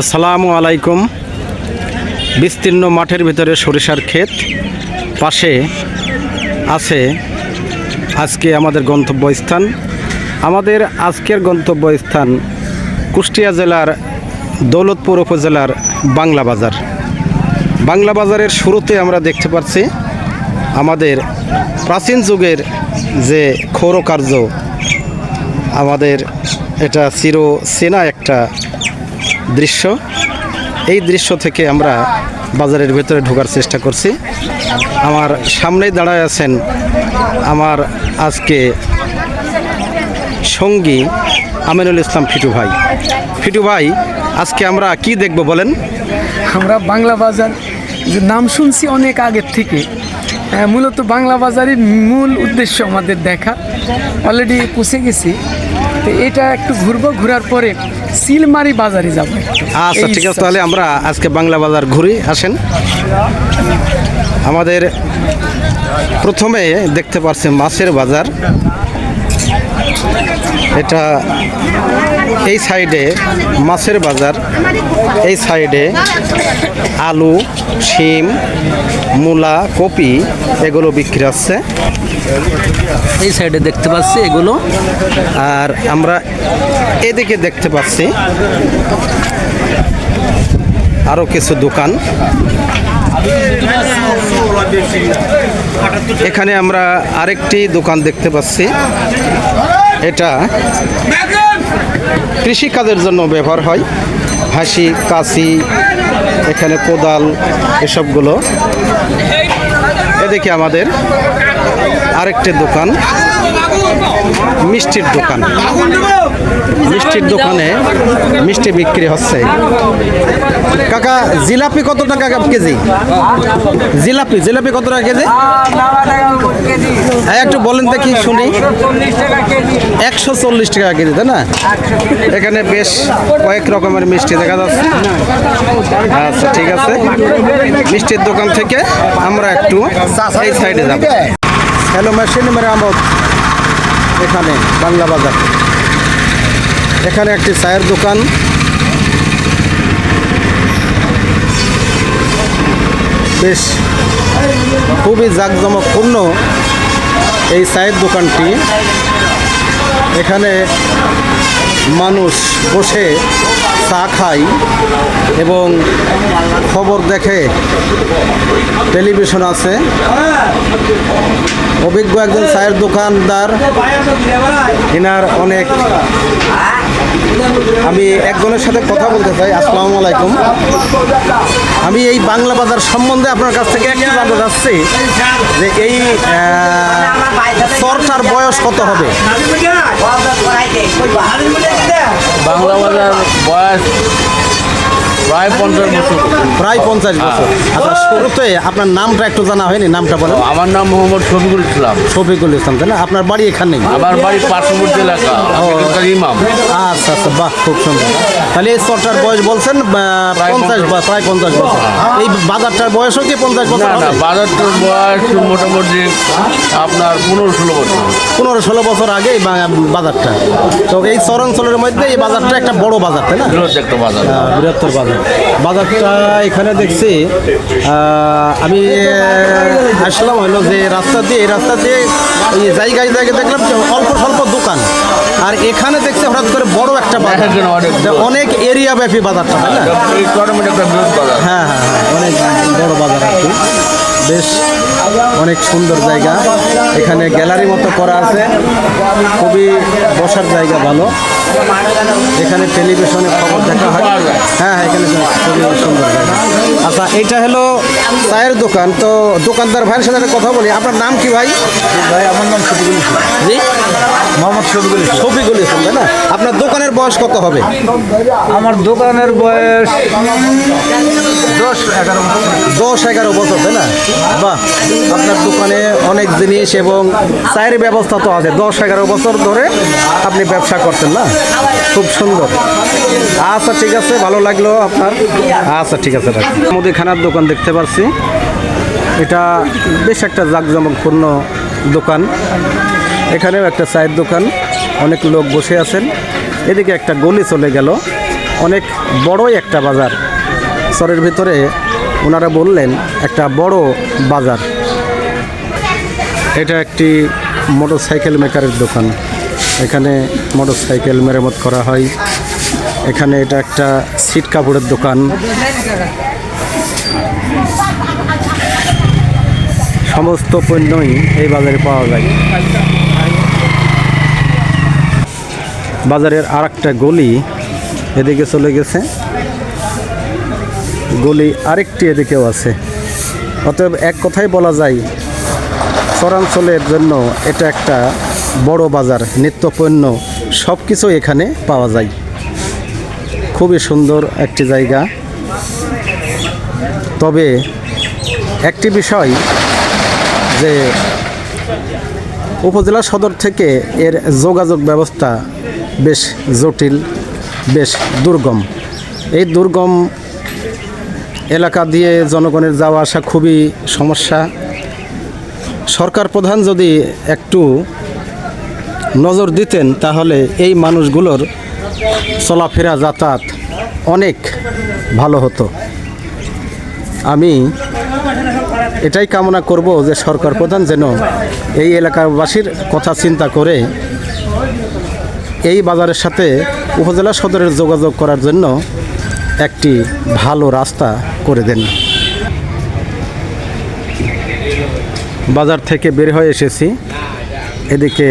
আসসালামু আলাইকুম। বিস্তীর্ণ মাঠের ভিতরে সরিষার ক্ষেত, পাশে আছে আজকে আমাদের গন্তব্যস্থান। আমাদের আজকের গন্তব্যস্থান কুষ্টিয়া জেলার দৌলতপুর উপজেলার বাংলা বাজার। বাংলা বাজারের শুরুতে আমরা দেখতে পাচ্ছি আমাদের প্রাচীন যুগের যে ক্ষৌরকার্য, আমাদের এটা চির চেনা একটা দৃশ্য। এই দৃশ্য থেকে আমরা বাজারের ভেতরে ঢোকার চেষ্টা করছি। আমার সামনেই দাঁড়ায় আছেন আমার আজকে সঙ্গী আমিনুল ইসলাম ফিটু ভাই। ফিটু ভাই, আজকে আমরা কি দেখব বলেন? আমরা বাংলা বাজার নাম শুনছি অনেক আগের থেকে। মূলত বাংলা বাজারের মূল উদ্দেশ্য আমাদের দেখা। অলরেডি পৌঁছে গেছি। তো এটা একটু ঘুরবো ঘোরার পরে সিলমারি বাজারে যাব। আচ্ছা ঠিক আছে তাহলে আমরা আজকে বাংলা বাজার ঘুরি আসেন আমাদের প্রথমে দেখতে পাচ্ছি মাছের বাজার এটা এই সাইডে মাছের বাজার এই সাইডে আলু শিম মূলা কপি এগুলো বিক্রি হচ্ছে। এই সাইডে দেখতে পাচ্ছি এগুলো। আর আমরা এদিকে দেখতে পাচ্ছি আরও কিছু দোকান। এখানে আমরা আরেকটি দোকান দেখতে পাচ্ছি। এটা কৃষিকাজের জন্য ব্যবহার হয়। হাসি কাশি এখানে কোদাল এসবগুলো। এদিকে আমাদের আরেকটি দোকান মিষ্টির দোকান। মিষ্টির দোকানে মিষ্টি বিক্রি হচ্ছে। কাকা জিলাপি কত টাকা কেজি? জিলাপি জিলাপি কত টাকা কেজি? হ্যাঁ একটু বলেন দেখি শুনি। একশো চল্লিশ টাকা কেজি তাই না? এখানে বেশ কয়েক রকমের মিষ্টি দেখা যাচ্ছে। আচ্ছা ঠিক আছে। মিষ্টির দোকান থেকে আমরা একটু এই সাইডে যাব। হ্যালো মেশিন মেরামত। এখানে বাংলা বাজার। এখানে একটি চায়ের দোকান। বেশ, খুবই জাঁকজমকপূর্ণ এই চায়ের দোকানটি। এখানে মানুষ বসে চা খায় এবং খবর দেখে। টেলিভিশন আছে। অভিজ্ঞ একজন চায়ের দোকানদার। এনার অনেক আমি একজনের সাথে কথা বলতে চাই, আসসালামু আলাইকুম। আমি এই বাংলা বাজার সম্বন্ধে আপনার কাছ থেকে একটা জানতে চাচ্ছি যে এই চর্চার বয়স কত হবে? বাংলা বাজার বয়স প্রায় পঞ্চাশ বছর। প্রায় পঞ্চাশ বছর। আচ্ছা শুরুতে আপনার নামটা একটু জানা হয়নি নামটা বলেন। আমার নাম মোহাম্মদ শফিকুল ইসলাম। শফিকুল ইসলাম তাই না? আপনার বাড়ি এখানেই? আমার বাড়ি পার্শ্ববর্তী এলাকা ইমাম। আচ্ছা আচ্ছা বাহ খুব সুন্দর। তাহলে এই চরটার বয়স বলছেন পঞ্চাশ বা প্রায় পঞ্চাশ বছর। এই বাজারটার বয়সও কি পঞ্চাশ বছর না বাজারটার বয়স মোটামুটি আপনার পনেরো ষোলো বছর। পনেরো ষোলো বছর আগে এই বাজারটা। তো এই চরাঞ্চলের মধ্যে এই বাজারটা একটা বড় বাজার তাই না? বৃহৎ একটা বাজার। বৃহত্তর বাজার। বাজারটা এখানে দেখছি। আমি আসলাম হলো যে রাস্তা দিয়ে এই রাস্তা দিয়ে ওই জায়গায় জায়গায় দেখলাম যে অল্প স্বল্প দোকান। আর এখানে দেখছি হঠাৎ করে বড় একটা বাজার। অনেক এরিয়া ব্যাপী বাজারটা তাই না? এই হ্যাঁ হ্যাঁ হ্যাঁ অনেক বড় বাজার আর কি। বেশ অনেক সুন্দর জায়গা। এখানে গ্যালারি মতো করা আছে। খুবই বসার জায়গা ভালো। এখানে টেলিভিশনে খবর দেখা হয়। হ্যাঁ হ্যাঁ এখানে সুন্দর জায়গা। আচ্ছা এটা হলো চায়ের দোকান। তো দোকানদার ভাইয়ের সাথে কথা বলি। আপনার নাম কি ভাই? ভাই আমার নাম শফিকুল ইসলাম। জি? মোহাম্মদ শফিকুল ইসলাম। শফিকুল ইসলাম তাই না? আপনার দোকানের বয়স কত হবে? আমার দোকানের বয়স দশ এগারো বছর। দশ এগারো বছর তাই না? বাহ আপনার দোকানে অনেক জিনিস এবং চায়ের ব্যবস্থা তো আছে। দশ এগারো বছর ধরে আপনি ব্যবসা করতেন না? খুব সুন্দর। আচ্ছা ঠিক আছে, ভালো লাগল আপনার। আচ্ছা ঠিক আছে। মুদিখানার দোকান দেখতে পাচ্ছি এটা বেশ একটা জাঁকজমকপূর্ণ দোকান। এখানেও একটা চায়ের দোকান। অনেক লোক বসে আছেন। এদিকে একটা গলি চলে গেল। অনেক বড়ই একটা বাজার। শহরের ভিতরে ওনারা বললেন, একটা বড় বাজার। এটা একটি মোটরসাইকেল মেকারের দোকান। এখানে মোটরসাইকেল মেরামত করা হয়। এখানে এটা একটা সিট কাপড়ের দোকান। সমস্ত পণ্যই এই বাজারে পাওয়া যায়। বাজারের আর একটা গলি এদিকে চলে গেছে। গলি আরেকটি এদিকেও আছে। অতএব এক কথাই বলা যায়, চরাঞ্চলের জন্য এটা একটা বড় বাজার, নিত্যপণ্য সব কিছু এখানে পাওয়া যায়। খুবই সুন্দর একটি জায়গা। তবে একটি বিষয় যে উপজেলা সদর থেকে এর যোগাযোগ ব্যবস্থা বেশ জটিল, বেশ দুর্গম। এই দুর্গম এলাকা দিয়ে জনগণের যাওয়া আসা খুবই সমস্যা। সরকার প্রধান যদি একটু নজর দিতেন, তাহলে এই মানুষগুলোর চলাফেরা যাতায়াত অনেক ভালো হতো। আমি এটাই কামনা করব যে সরকার প্রধান যেন এই এলাকাবাসীর কথা চিন্তা করে এই বাজারের সাথে উপজেলা সদরের যোগাযোগ করার জন্য একটি ভালো রাস্তা করে দেন। বাজার থেকে বের হয়ে এসেছি। এদিকে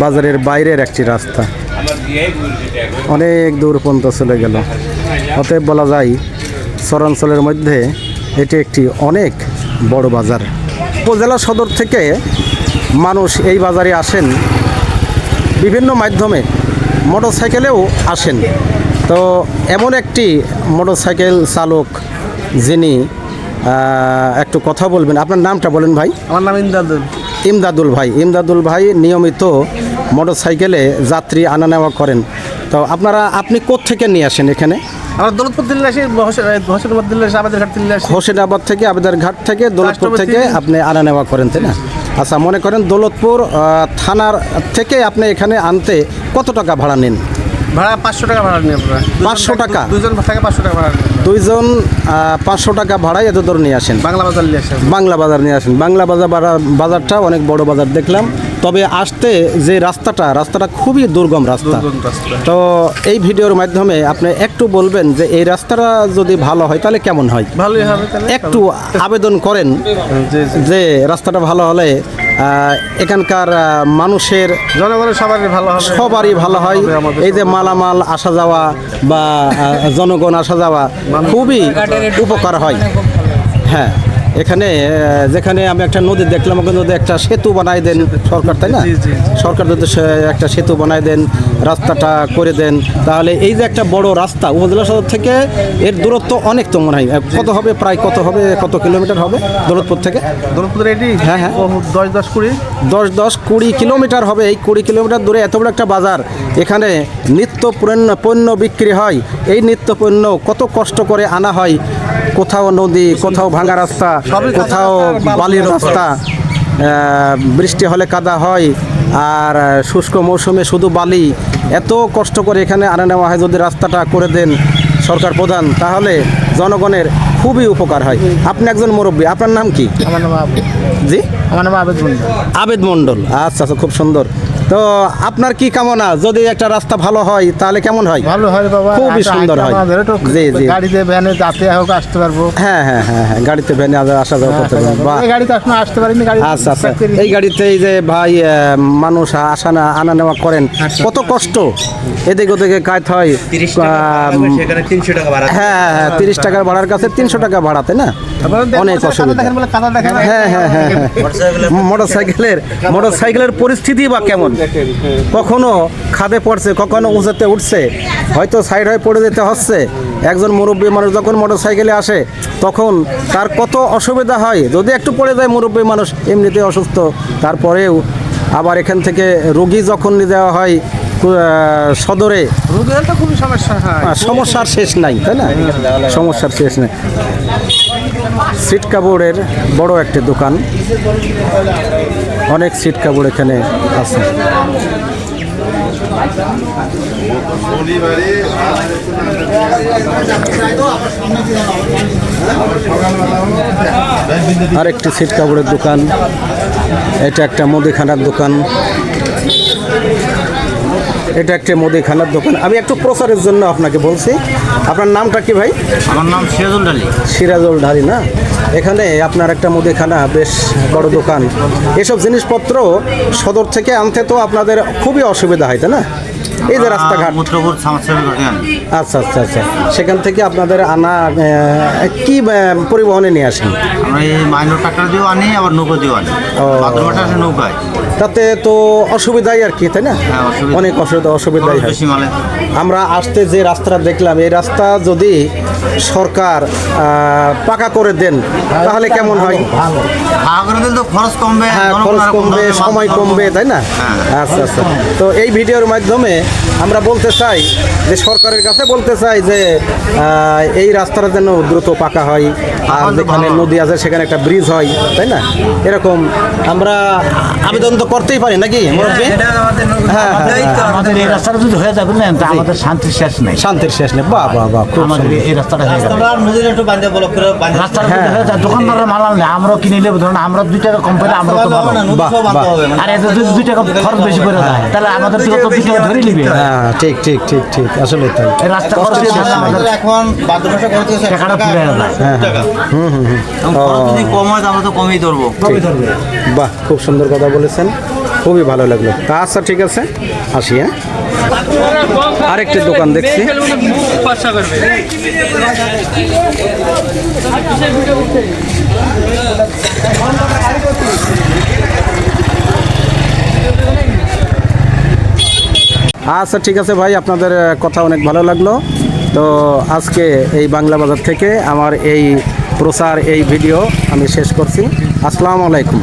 বাজারের বাইরের একটি রাস্তা। অনেক দূর পর্যন্ত চলে গেল। অতএব বলা যায় চরাঞ্চলের মধ্যে এটি একটি অনেক বড় বাজার। উপজেলা সদর থেকে মানুষ এই বাজারে আসেন। বিভিন্ন মাধ্যমে মোটরসাইকেলেও আসেন। তো এমন একটি মোটরসাইকেল চালক যিনি একটু কথা বলবেন। আপনার নামটা বলেন ভাই। আমার নাম ইন্দাদুল ইমদাদুল ভাই। ইমদাদুল ভাই নিয়মিত মোটরসাইকেলে যাত্রী আনা নেওয়া করেন। তো আপনারা আপনি থেকে নিয়ে আসেন এখানে? আমার দৌলতপুর দিল্লি আসি হোসেনাবাদ দিল্লি আসি আমাদের ঘাট দিল্লি আসি। হোসেনাবাদ থেকে আবেদার ঘাট থেকে দৌলতপুর থেকে আপনি আনা নেওয়া করেন তাই না? আচ্ছা মনে করেন দৌলতপুর থানার থেকে আপনি এখানে আনতে কত টাকা ভাড়া নিন? ভাড়া পাঁচশো টাকা ভাড়া নিই আপনারা। 500 টাকা? দুজন থাকে পাঁচশো টাকা ভাড়া দুইজন পাঁচশো টাকা ভাড়ায় এত দূর নিয়ে আসেন? বাংলা বাজার নিয়ে আসি বাংলা বাজার নিয়ে আসেন। বাংলা বাজার বাজারটা অনেক বড় বাজার দেখলাম। তবে আসতে যে রাস্তাটা রাস্তাটা খুবই দুর্গম রাস্তা। তো এই ভিডিওর মাধ্যমে আপনি একটু বলবেন যে এই রাস্তাটা যদি ভালো হয় তাহলে কেমন হয়? ভালোই হবে একটু আবেদন করেন। যে রাস্তাটা ভালো হলে এখানকার মানুষের জনগণের সবারই ভালো হয় সবারই ভালো হয়। এই যে মালামাল আসা যাওয়া বা জনগণ আসা যাওয়া খুবই উপকার হয়। হ্যাঁ। এখানে যেখানে আমি একটা নদী দেখলাম ওখানে যদি একটা সেতু বানাই দেন সরকার তাই না। সরকার যদি একটা সেতু বানাই দেন রাস্তাটা করে দেন তাহলে এই যে একটা বড় রাস্তা উপজেলা সদর থেকে এর দূরত্ব অনেক তো মনে হয়। কত হবে? প্রায় কত হবে? কত কিলোমিটার হবে দৌলতপুর থেকে? দৌলতপুর এটি? হ্যাঁ, হ্যাঁ। দশ দশ কুড়ি? দশ দশ কুড়ি কিলোমিটার হবে। এই কুড়ি কিলোমিটার দূরে এত বড় একটা বাজার এখানে নিত্য পণ্য পণ্য বিক্রি হয়। এই নিত্য পণ্য কত কষ্ট করে আনা হয় কোথাও নদী কোথাও ভাঙা রাস্তা কোথাও বালির রাস্তা। বৃষ্টি হলে কাদা হয় আর শুষ্ক মৌসুমে শুধু বালি। এত কষ্ট করে এখানে আনা নেওয়া হয় যদি রাস্তাটা করে দেন সরকার প্রধান তাহলে জনগণের খুবই উপকার হয়। আপনি একজন মুরব্বী আপনার নাম কি? আমার নাম আবেদ জি? আমার নাম আবেদ মন্ডল আবেদ মন্ডল আচ্ছা আচ্ছা খুব সুন্দর। তো আপনার কি কামনা? যদি একটা রাস্তা ভালো হয় তাহলে কেমন হয়? ভালো হয় বাবা খুবই আচ্ছা, সুন্দর আচ্ছা, হয়। জি, জি। গাড়িতে ভ্যানে যাতে হোক আসতে পারব। হ্যাঁ হ্যাঁ হ্যাঁ হ্যাঁ গাড়িতে ভ্যানে আসা যাওয়া করতে বাহ এই গাড়িতে এখনও আসতে পারিনি গাড়ি আচ্ছা আচ্ছা। এই গাড়িতে এই যে ভাই মানুষ আসা না আনা নেওয়া করেন কত কষ্ট? এদিক ওদিকে কাজ হয় আহ, সেখানে তিনশো টাকা ভাড়া হ্যাঁ হ্যাঁ হ্যাঁ তিরিশ টাকার ভাড়ার কাছে তিনশো টাকা ভাড়া তাই না? অনেক অসুবিধা। দেখেন বলে কাদা দেখেন। হ্যাঁ হ্যাঁ হ্যাঁ হ্যাঁ। মোটর সাইকেলের মোটর সাইকেলের পরিস্থিতি বা কেমন? কখনো খাদে পড়ছে কখনো উঁচুতে উঠছে হয়তো সাইড হয়ে পড়ে যেতে হচ্ছে। একজন মুরব্বী মানুষ যখন মোটর সাইকেলে আসে তখন তার কত অসুবিধা হয়। যদি একটু পড়ে যায় মুরব্বী মানুষ এমনিতে অসুস্থ। তারপরেও আবার এখান থেকে রোগী যখন নিয়ে যাওয়া হয় সদরে রোগের তো খুবই সমস্যা হয়। সমস্যার শেষ নাই তাই না? সমস্যার শেষ নেই। সিট কাপড়ের বড় একটি দোকান। অনেক সিট কাপড় এখানে আছে। আর একটি সিট কাপড়ের দোকান। এটা একটা মুদিখানার দোকান। এটা একটা মুদিখানার দোকান। আমি একটু প্রচারের জন্য আপনাকে বলছি। আপনার নামটা কি ভাই? আমার নাম সিরাজুল আলী। সিরাজুল ঢারি না? এখানে আপনার একটা মুদিখানা বেশ বড় দোকান। এসব জিনিসপত্র সদর থেকে আনতে তো আপনাদের খুবই অসুবিধা হয় তাই না? এই যে রাস্তাঘাট। আচ্ছা আচ্ছা আচ্ছা। সেখান থেকে আপনাদের আনা কি পরিবহনে নিয়ে আসেন? আমরা এই মাইনর ট্রাক্টর দিয়েও আনি আবার নৌকো দিয়েও আনি। ও। বাথরুমটা আছে নৌকায়। তাতে তো অসুবিধাই আর কি তাই না? হ্যাঁ, অনেক অসুবিধা অসুবিধাই হয়। আমরা আসতে যে রাস্তাটা দেখলাম এই রাস্তা যদি সরকার পাকা করে দেন তাহলে কেমন হয়? খরচ কমবে হ্যাঁ খরচ কমবে কমবে, সময় কমবে তাই না? হ্যাঁ। আচ্ছা আচ্ছা। তো এই ভিডিওর মাধ্যমে আমরা বলতে চাই যে সরকারের কাছে বলতে চাই যে এই রাস্তাটা যেন দ্রুত পাকা হয় আর যেখানে নদী আছে সেখানে একটা ব্রিজ হয় তাই না? এরকম আমরা আবেদন তো করতেই পারি নাকি হ্যাঁ হ্যাঁ, হ্যাঁ। আমাদের এই রাস্তাটা যদি হয়ে যাবে না আমাদের শান্তির শেষ নেই। শান্তির শেষ নেই। বাহ বাহ বাহ খুব আমাদের এই রাস্তাটা হয়ে নদীর একটু বান্ধে ব্লক করে রাস্তাটা হয়ে। যায় দোকানদাররা মালাল নেই আমরাও কিনে নেব। ধরুন আমরা দুই টাকা কম পেলে আমরা তো আর এতে যদি দুই টাকা খরচ বেশি করে দেয়। তাহলে আমাদের তো দুই টাকা ধরে নিবে। হ্যাঁ ঠিক ঠিক ঠিক ঠিক আসলে তাই। এই রাস্তা খরচ এখন টাকাটা ফিরে যায়। হ্যাঁ, টাকা খরচ যদি কম হয় আমরা তো কমই ধরবো। বাহ খুব সুন্দর কথা বলেছেন। খুবই ভালো লাগল। তা আচ্ছা ঠিক আছে। আসি হ্যাঁ। আরেকটি দোকান দেখছি। আচ্ছা ঠিক আছে ভাই আপনাদের কথা অনেক ভালো লাগল। তো আজকে এই বাংলা বাজার থেকে আমার এই প্রচার এই ভিডিও আমি শেষ করছি। আসসালামু আলাইকুম।